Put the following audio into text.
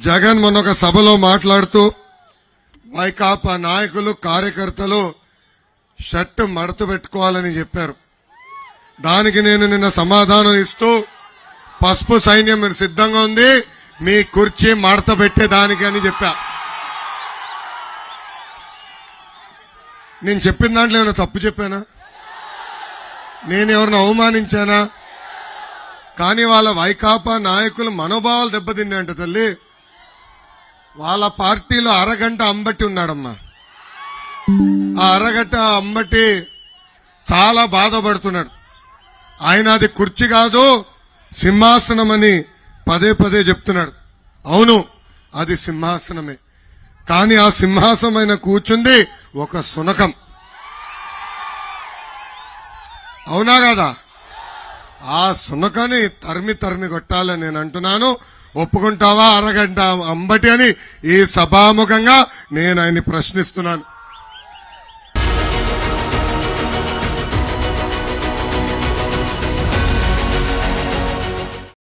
జగన్ మొన్న ఒక సభలో మాట్లాడుతూ వైకాపా నాయకులు కార్యకర్తలు షర్టు మడత పెట్టుకోవాలని చెప్పారు. దానికి నేను నిన్న సమాధానం ఇస్తూ పసుపు సైన్యం మీరు సిద్ధంగా ఉంది మీ కుర్చీ మడత పెట్టేదానికి అని చెప్పా. నేను చెప్పిన దాంట్లో ఏమైనా తప్పు చెప్పానా? నేను ఎవరిని అవమానించానా? కానీ వాళ్ళ వైకాపా నాయకులు మనోభావాలు దెబ్బతిన్నాయంట తల్లి. వాళ్ళ పార్టీలో అరగంట అంబటి ఉన్నాడమ్మా. ఆ అరగంట అంబట్టి చాలా బాధపడుతున్నాడు. ఆయన అది కుర్చీ కాదు సింహాసనం అని పదే పదే చెప్తున్నాడు. అవును అది సింహాసనమే. కానీ ఆ సింహాసనమైన కూర్చుంది ఒక సునకం. అవునా కదా? ఆ సునకని తరిమి తరిమి కొట్టాలని నేను అంటున్నాను. ఒప్పుకుంటావా అరగంట అంబటి అని ఈ సభాముఖంగా నేను ఆయన్ని ప్రశ్నిస్తున్నాను.